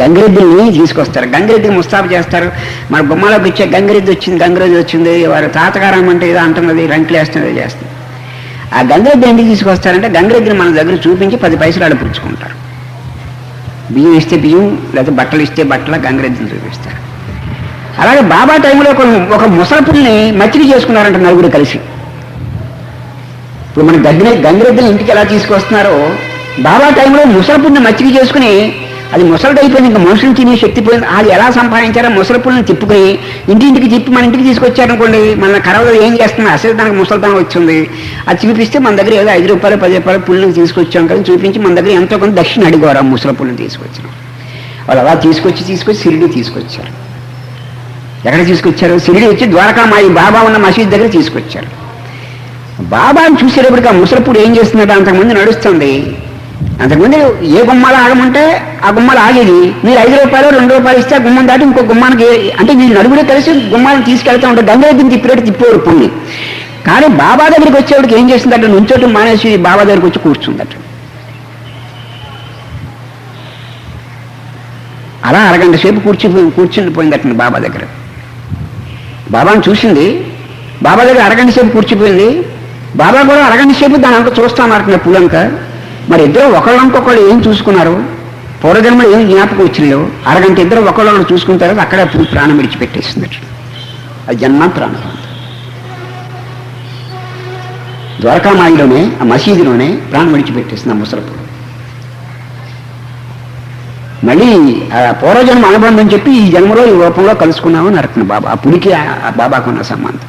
గంగిరెద్దుల్ని తీసుకొస్తారు. గంగిరెడ్డి ముస్తాబు చేస్తారు. మన బొమ్మలోకి వచ్చే గంగిరెద్ది వచ్చింది గంగిరెద్దు వచ్చింది. వారు తాతగారం అంటే ఏదో అంటున్నది రంకులేస్తున్నది చేస్తుంది ఆ గంగిరెద్ది ఎందుకు తీసుకొస్తారంటే గంగిరెద్దిని మన దగ్గర చూపించి పది పైసలు ఆడ పుచ్చుకుంటారు. బియ్యం ఇస్తే బియ్యం లేకపోతే బట్టలు ఇస్తే బట్టల గంగిరెద్దిని చూపిస్తారు. అలాగే బాబా టైంలో ఒక ఒక ముసలపుల్ని మచ్చిక చేసుకున్నారంట నలుగురు కలిసి. ఇప్పుడు మన గంగిరె గంగిరెద్దుని ఇంటికి ఎలా తీసుకొస్తున్నారో బాబా టైంలో ముసలపుల్ని మచ్చిక చేసుకుని అది ముసలిది అయిపోయింది ఇంకా మనుషులు తినే శక్తి పోయింది. అది ఎలా సంపాదించారో ముసలపుల్ని తిప్పుకొని ఇంటింటికి తిప్పి మన ఇంటికి తీసుకొచ్చారనుకోండి మన కరవలో ఏం చేస్తుంది? అసలు దానికి ముసలితనం వచ్చింది. అది చూపిస్తే మన దగ్గర ఏదో ఐదు రూపాయలు పది రూపాయలు పుల్లని తీసుకొచ్చాం కదా చూపించి మన దగ్గర ఎంతో కొంత దక్షిణ అడిగారు ఆ ముసలి పుల్లని తీసుకొచ్చాం వాళ్ళు అలా తీసుకొచ్చి తీసుకొచ్చి సిరిడి తీసుకొచ్చారు. ఎక్కడ తీసుకొచ్చారు? సిరిడి వచ్చి ద్వారకామాయి బాబా ఉన్న మసీద్ దగ్గర తీసుకొచ్చారు. బాబాను చూసేటప్పటికి ఆ ముసలప్పుడు ఏం చేస్తున్నాడు అంతకుముందు నడుస్తుంది. అంతకుముందు ఏ గుమ్మాలు ఆగమంటే ఆ గుమ్మాలు ఆగేది మీరు ఐదు రూపాయలు రెండు రూపాయలు ఇస్తే ఆ గుమ్మం దాటి ఇంకో గుమ్మానికి అంటే వీళ్ళు నలుగురే కలిసి గుమ్మాలను తీసుకెళ్తా ఉంటారు గంగరెద్దిని తిప్పినట్టు తిప్పేవారు పుణ్ణి కానీ బాబా దగ్గరికి వచ్చేవాడికి ఏం చేసిందట? నుంచోటి మానేసి బాబా దగ్గరికి వచ్చి కూర్చుందట. అలా అరగంట సేపు కూర్చు కూర్చుండిపోయిందట బాబా దగ్గర. బాబాను చూసింది. బాబా దగ్గర అరగంట సేపు కూర్చిపోయింది. బాబా కూడా అరగంట సేపు దాని అంతా అంటున్నాడు పులంక. మరి ఇద్దరు ఒకళ్ళంకొకళ్ళు ఏం చూసుకున్నారు? పూర్వజన్మలు ఏం జ్ఞాపకం వచ్చినాయో అరగంట ఇద్దరు ఒకళ్ళొకళ్ళు చూసుకున్న తర్వాత అక్కడే ప్రాణం విడిచిపెట్టేసింది అది జన్మాంతరాను ద్వారకామాయిలోనే ఆ మసీదులోనే ప్రాణం విడిచిపెట్టేసింది ఆ ముసలపుడు మళ్ళీ ఆ పూర్వజన్మ అనుబంధం చెప్పి ఈ జన్మలో ఈ రూపంలో కలుసుకున్నామని అడుగుతున్నాను బాబా ఆ పులికి ఆ బాబాకున్న సంబంధం.